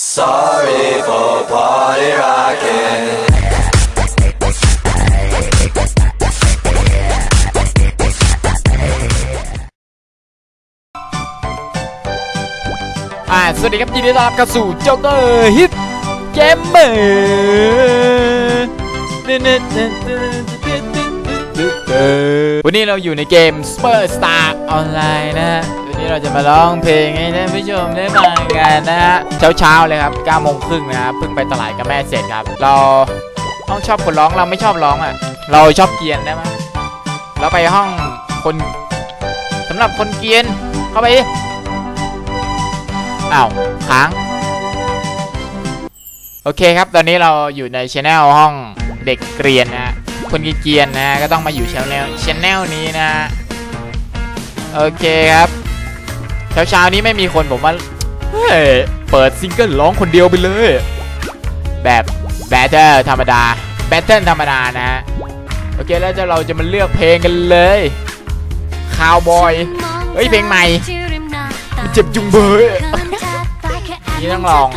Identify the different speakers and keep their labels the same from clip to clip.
Speaker 1: Sorry for party rocking.
Speaker 2: อ่าสวัสดีครับยินดีต้อนรับเข้าสู่โจ๊กเกอร์ฮิตเกมเมอร์วันนี้เราอยู่ในเกม Super Star Online นะฮะ นนี้เราจะมาร้องเพลงให้ท่านผู้ชมได้ฟังกันนะฮะเช้าๆเลยครับ9โมงครึ่งนะครับเพิ่งไปตลาดกับแม่เสร็จครับ เราต้องชอบคนร้องเราไม่ชอบร้องอะ เราชอบเกียนได้ไหมเราไปห้องคนสำหรับคนเกียนเข้าไปดิอ้าวค้างโอเคครับ ตอนนี้เราอยู่ในช anel ห้องเด็กเกรียนนะฮะคนเกรียนนะฮะก็ต้องมาอยู่ช anel channel นี้นะฮะโอเคครับ เช้าเช้าๆนี้ไม่มีคนผมว่าเฮ้ยเปิดซิงเกิลร้องคนเดียวไปเลย แบบแบตเตอร์ธรรมดาแบตเตอร์ธรรมดานะฮะโอเคแล้วจะเราจะมาเลือกเพลงกันเลยคาวบอยเฮ้ยเพลงใหม่เจ็บจุงเบยนี่ต้องลอง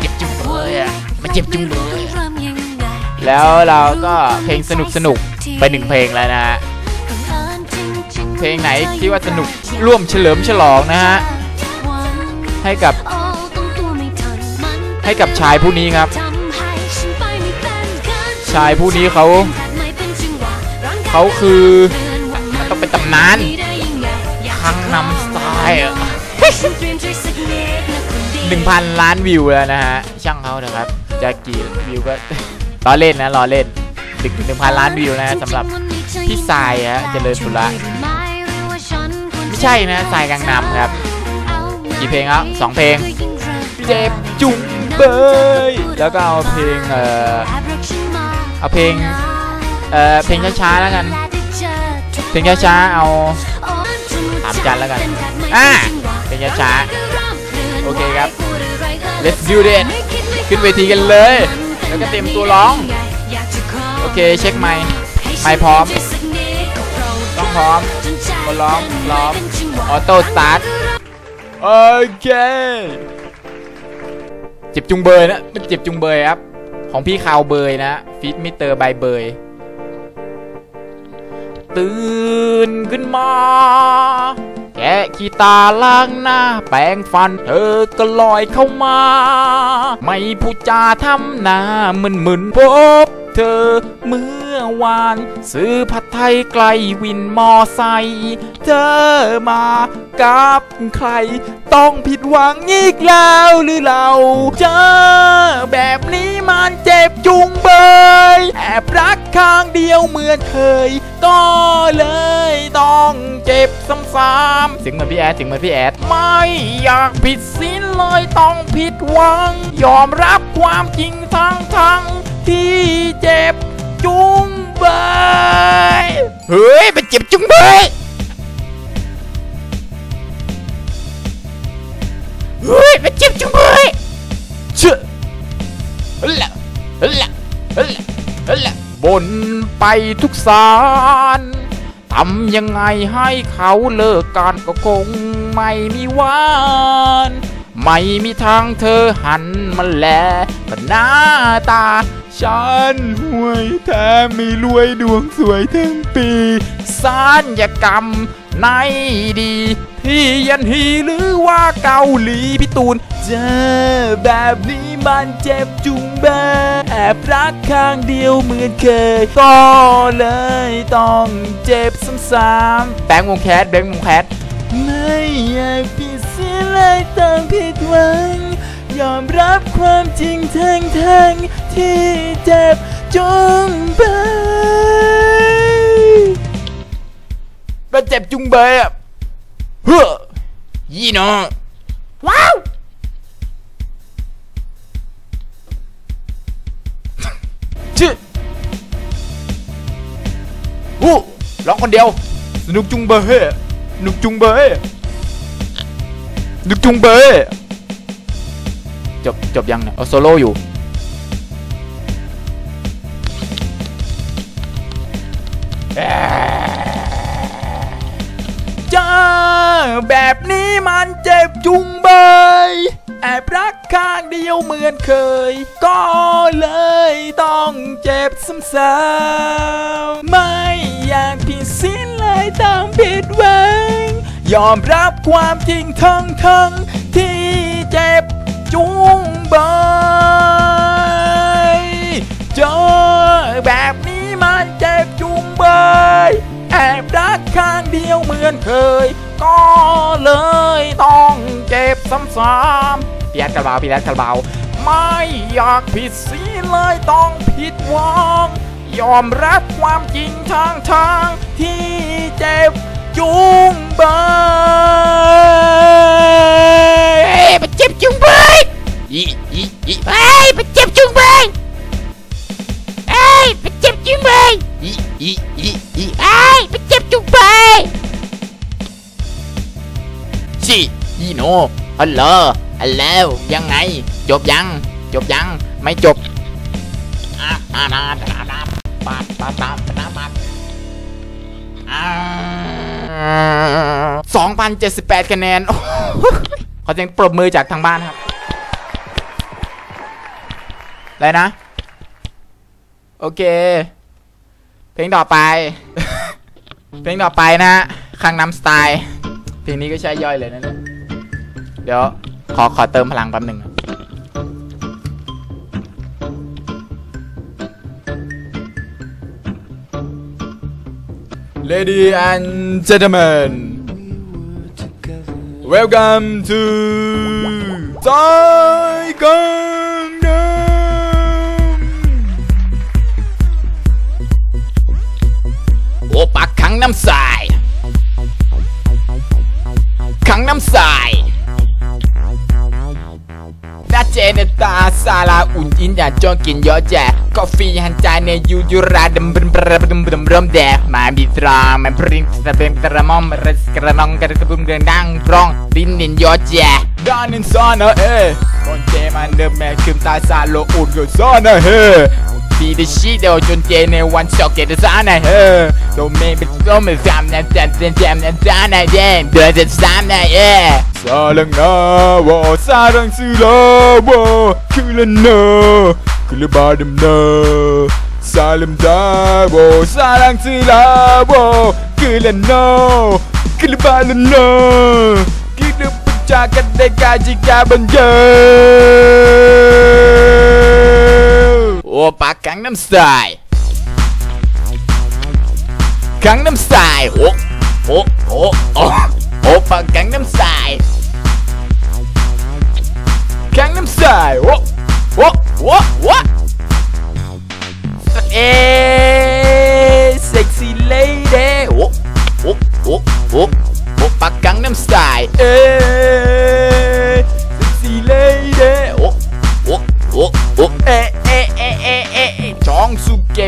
Speaker 2: เจ็บจุงเบยอะมันเจ็บจุงเบยแล้วเราก็เพลงสนุกสนุกๆไปหนึ่งเพลงแล้วนะฮะ เพลงไหนที่ว่าสนุกร่วมเฉลิมฉลองนะฮะ ให้กับ ให้กับชายผู้นี้ครับ ชายผู้นี้เขาเขาคือต้องเป็นตำนานคังนำสไตล์หนึ่งพันล้านวิวแล้วนะฮะ ช่างเขาเถอะครับจะกี่วิวก็ล้อเล่นนะล้อเล่นถึงหนึ่งพันล้านวิวนะสำหรับพี่ทรายฮะเจริญปุระ ใช่นะทรายกังนำครับกี่เพลงแล้วสองเพลงเจ็บจุงเบยแล้วก็เอาเพลงเอ่อเอาเพลงเอ่อเพลงช้าๆแล้วกันเพลงช้าๆเอาถามจันแล้วกันอ่าเพลงช้าๆโอเคครับ let's do it ขึ้นเวทีกันเลย แล้วก็เตรียมตัวร้อง โอเคเช็คไมค์ไมค์พร้อม ต้องพร้อม คนร้องพร้อมออโต้สตาร์ทโอเคเจ็บจุงเบยนะมันเจ็บจุงเบยครับ ของพี่คาวเบยนะฟีดมิเตอร์ใบเบย ตื่นขึ้นมา แกะขี้ตาล้างหน้า แปรงฟัน เธอก็ลอยเข้ามา ไม่พูดจาทำหน้ามึนมึนๆพบ เธอเมื่อวาน ซื้อผัดไทยไกลวินมอไซค์เธอมากับใคร ต้องผิดหวังอีกแล้วหรือเราเจอแบบนี้มันเจ็บจุงเบยแอบรักข้างเดียวเหมือนเคย ก็เลยต้องเจ็บซ้ำๆเสียงเหมือนพี่แอดเสียงเหมือนพี่แอดไม่อยากผิดศีลเลยต้องผิดหวัง ยอมรับความจริงทั้งทั้ง ที่เจ็บจุงเบยเฮ้ยมันเจ็บจุงเบยเฮ้ยมันเจ็บจุงเบยเชื่อเฮ้ยละเฮ้ยละเฮ้ยละเฮ้ยละบนไปทุกสารทำยังไงให้เขาเลิกกันก็คงไม่มีวานไม่มีทางเธอหันมาแลก็หน้าตา ฉันห่วยแท้ไม่รวยดวงสวยทั้งปีสัญญกรรมในดี ที่ยันฮีหรือว่าเกาหลีพี่ตูน เจอแบบนี้มันเจ็บจุงเบแอบรักข้างเดียวเหมือนเคย ก็เลยต้องเจ็บซ้ำๆแบงค์วงแคสแบงค์วงแคสไม่อยากผิดเสียเลยต้องผิดหวัง ยอมรับความจริงทั้งทั้งๆที่เจ็บจุงเบยมันเจ็บจุงเบยอะเฮ้อยี่น้องว้าวชื่ออู้ร้องคนเดียว สนุกจุงเบยสนุกจุงเบยสนุกจุงเบย จบจบยังเนี่ยเอาโซโล่อยู่เจอแบบนี้มันเจ็บจุงเบยแอบรักข้างเดียวเหมือนเคย ก็เลยต้องเจ็บซ้ำๆไม่อยากผิดศีลเลยต้องผิดหวังยอมรับความจริงทั้งทั้ง บยเจอแบบนี้มันเจ็บจุงเบยแอบรักข้างเดียวเหมือนเคย ก็เลยต้องเจ็บซ้ำๆพี่แอดกระเบาพี่แอดกระเบาไม่อยากผิดศีเลยต้องผิดหวังยอมรับความจริงทางทางที่เจ็บจุงเบย อีอีอีเอ้ยมันเจ็บจุงเบยเอ้ยมันเจ็บจุงเบยอีอีอีอีเอ้ยมันเจ็บจุงเบยชิอีโนฮัลโหลฮัลโหลยังไง จบยัง จบยัง ไม่จบอะอะนะนะนะปัดปัดปัดปัดปัดสองพันเจ็ดสิบแปดคะแนนโอ้โหขอเสียงปรบมือจากทางบ้านครับ อะไรนะ โอเค เพลงต่อไป เพลงต่อไปนะฮะคังน้ำสไตล์เพลงนี้ก็ใช่ย่อยเลยนะเนี่ยเดี๋ยว ขอขอเติมพลังแป๊บหนึ่งนะ Lady and gentlemen, welcome to Thai ปะขังน้ำใสขังน้ำใสนาเจเนตาซาลาอุ่นอินอยากจองกินเยอะแจกกาแฟหันใจในยูยูราดมบรมบรมบรมบรม be the shit though. Don't get me one shock at the sun Don't make me throw me from that that that that that that that that that that yeah 사랑나와 사랑스러워 그랬나 그래 바람나 사람다워 사랑스러워 그랬나 그래 바람나 기름 붙잡아 내가 지가 번져 โอปากังน้ำสายกังน้ำสายโอโอโอโอโอปากังน้ำสายกังน้ำสายโอโอโ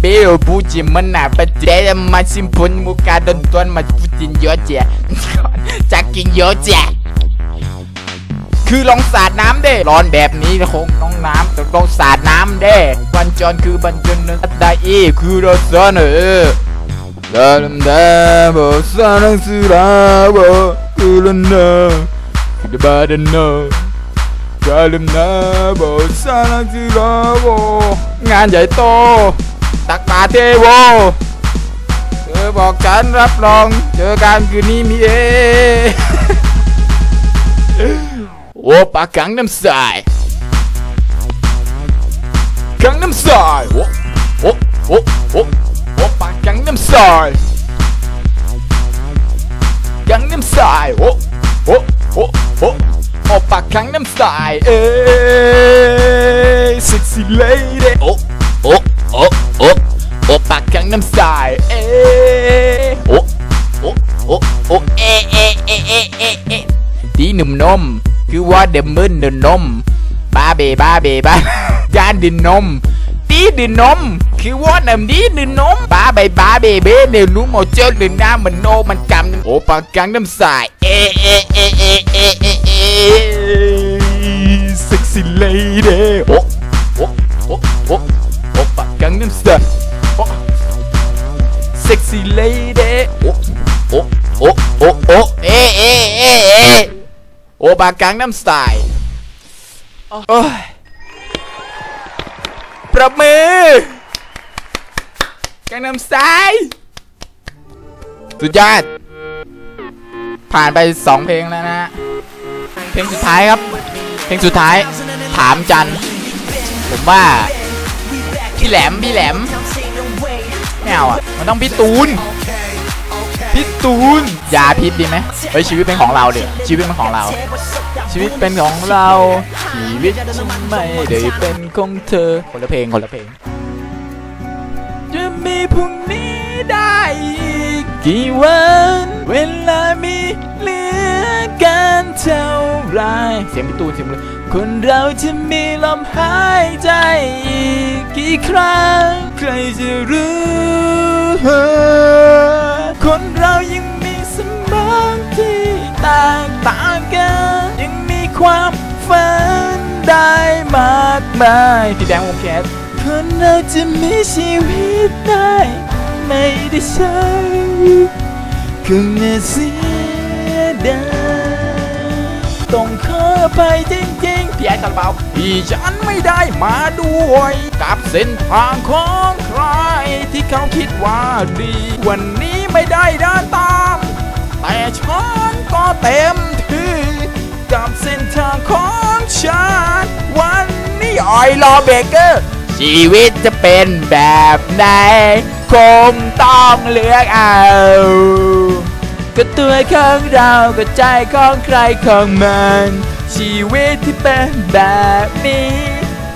Speaker 2: เบลบูจิมนาบด mâna Pătrere mai simpun muca de doar mă puțin ioce Chucking คือลองสาดน้ำเด้ร้อนแบบนี้คงต้องน้ำต้องลองสาดน้ำเด้บันจอนคือบันจรนั้นได้อีคือเราเสนอดาดมดาบอสานังสุราบอคือลนเนาคือบาดนเนนาดาดมดาบอสานังสุราบองานใหญ่โต ตักบาตรเทโวเธอบอกฉันรับรอง เจอกันคืนนี้มีเอโอปากกังน้ำใสกังน้ำใสโอโอโอโอโอปากกังน้ำใสกังน้ำใสโอโอโอโอโอปากขังน้ำสายเอ้ย sexy lady โอโอโอโอโอปากขังน้ำสายเอ้ยโอโอโอโอ เอเอเอเอเอเอดีหนุ่มนมคือว่าเดมมึนเดินนมบ้าเบบ้าเบบ้าจานดินนมตีดินนมคือว่าน้ำดีดินนมบ้าใบบ้าเบเบ้เนี่ยรู้หมดเจ้าดินน้ำมันโนมันกำโอปากกังน้ำสายเอเอเอเอเอเอเอ sexy lady โอ้โอ้โอ้ sexy lady โอ้โอ้โอ้โอ้โอ้เอเอเอเอโอปากกังน้ำสายโอ้ยประมือแกงนำซ้ายสุดยอด ผ่านไปสองเพลงแล้วนะฮะเพลงสุดท้ายครับ เพลงสุดท้าย ถามจัน ผมว่า พี่แหลม พี่แหลม ไม่เอาอะ มันต้องพี่ตูน พี่ตูน ยาพิษดีไหมเฮ้ยชีวิตเป็นของเราเดี๋ยชีวิตเป็นของเรา ชีวิตเป็นของเรา ชีวิตไม่ได้เป็นของเธอ คนละเพลงคนละเพลง จะมีพรุ่งนี้ได้อีกกี่วัน เวลามีเหลือกันเท่าไรเสียงพี่ตูนเสียงเลยคนเราจะมีลมหายใจอีกกี่ครั้ง รจะรู้คนเรายังมีสมองที่แตกต่างกัน ยังมีความฝันได้มากมายพี่แบงวงแคสคนเราจะมีชีวิตได้ ไม่ได้ใช้คงน่าเสียดายต้องข อไปจริงๆพี่แอนคาราบาที่ฉันไม่ได้มาด้วย กับเส้นทางของใครที่เขาคิดว่าดี วันนี้ไม่ได้เดินตาม แต่ฉันก็เต็มที่กับเส้นทางของฉันวันนี้ออยรอเบเกอร์ ชีวิตจะเป็นแบบไหนคงต้องเลือกเอาก็ตัวของเราก็ใจของใครของมัน ชีวิตที่เป็นแบบนี้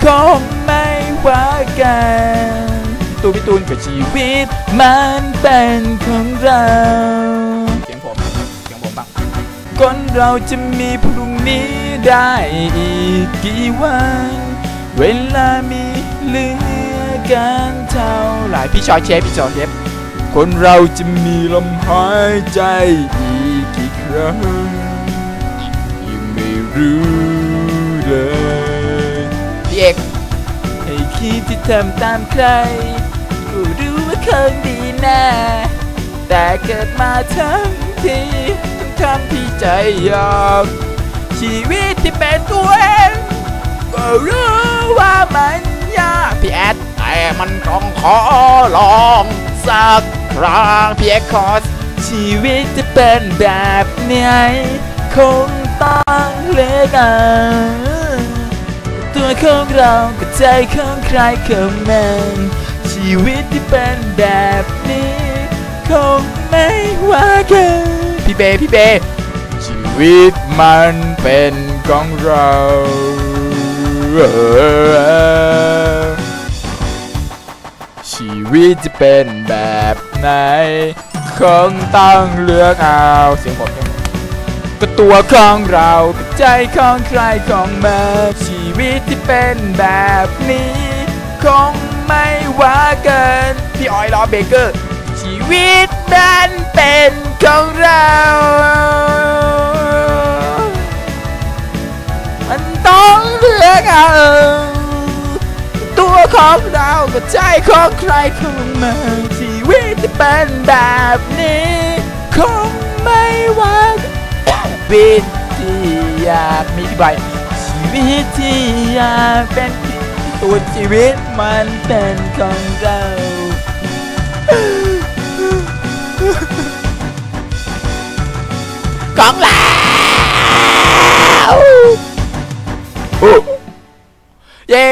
Speaker 2: คงไม่ว่ากันตัวพี่ตูนกับชีวิตมันเป็นของเราเสียงผมเสียงผมบ้างคนเราจะมีพรุ่งนี้ได้อีกกี่วัน เวลามีเหลือกันเท่าไหร่พี่ชอยเชฟพี่ชอยเชฟคนเราจะมีลมหายใจอีกกี่ครั้ง รู้เลยพี่เอกให้คิดที่ทำตามใครก็รู้ว่าคงดีแน่แต่เกิดมาทั้งทีต้องทำที่ใจยากชีวิตที่เป็นตัวเองก็รู้ว่ามันยากพี่แอดแต่มันต้องขอลองสักครั้งพี่แอดคอสชีวิตจะเป็นแบบไหนคง ต้องเลือกเอาตัวของเรากับใจของใครของมันชีวิตที่เป็นแบบนี้คงไม่ว่ากันพี่เบพี่เบชีวิตมันเป็นของเราชีวิตจะเป็นแบบไหนคงต้องเลือกเอาเสียงผมยัง ก็ตัวของเรากับใจของใครของมันชีวิตที่เป็นแบบนี้ คงไม่ว่าเกินพี่ออยรอเบเกอร์ ชีวิตนั้นเป็นของเรา มันต้องเลือกเอาตัวของเรากับใจของใครของมันชีวิตที่เป็นแบบนี้ คงไม่ว่าชี วิตที่อยากมีที่ใบชีวิตที่อยากเป็นตัวชีวิตมันเป็นของเราของเราเย้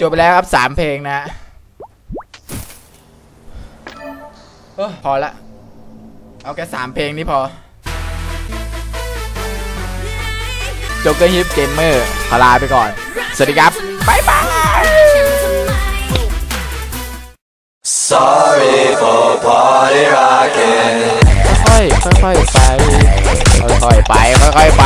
Speaker 2: จบไปแล้วครับสามเพลงนะ เอ้อพอละ เอาแค่สามเพลงนี้พอจบกันฮิปเกมเมอร์ขอลาไปก่อน สวัสดีครับ บ๊ายบาย
Speaker 1: Sorry for party rocking.
Speaker 2: ค่อยๆค่อยๆไป ค่อยๆไป ค่อยๆไป